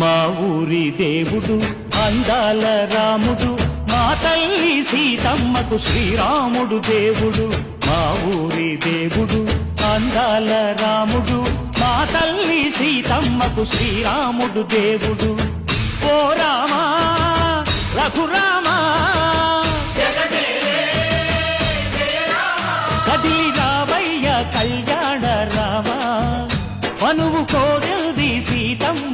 మా ఊరి దేవుడు అందాల రాముడు మా తల్లి సీతమ్మకు శ్రీరాముడు దేవుడు. మా ఊరి దేవుడు అందాల రాముడు మా తల్లి సీతమ్మకు శ్రీరాముడు దేవుడు. ఓ రామా రఘురామా కదిలి రావయ్య కళ్యాణ రామా. పనువు కోరింది సీతమ్మ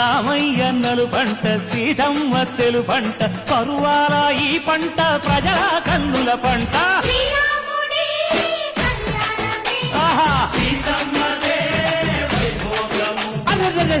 రామయ్య నలు పంట సీతమ్మ తెలు పంట పరువాల ఈ పంట ప్రజల కన్నుల పంట. ఆహా! అరెరెరె.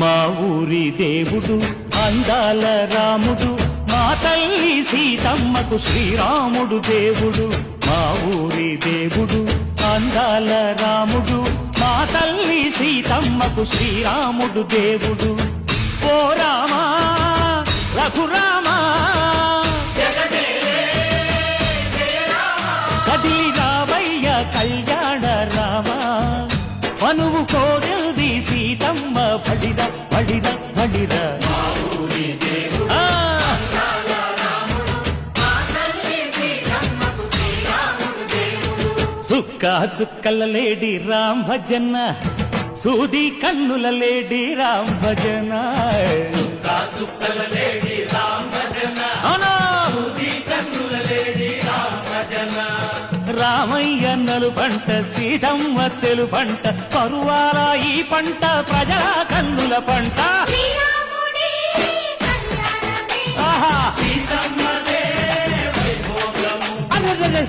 మా ఊరి దేవుడు అందాల రాముడు మా తల్లి సీతమ్మకు శ్రీరాముడు దేవుడు. మా ఊరి దేవుడు అందాల రాముడు మా తల్లి సీతమ్మకు శ్రీరాముడు దేవుడు. ఓ రామా రఘురామా కదిలి రావయ్య కళ్యాణ రామా. మనువు కోరే సీతమ్మ బడిద బడిద బడిద ఆ, చుక్క చుక్కల లేడి రామ్ భజన సూది కన్నుల లేడి రామ్ భజన అవునా? పంట సీతమ్మ తెలు పంట పరువాల ఈ పంట ప్రజల కన్నుల పంట. ఆహా! అరెరెరె.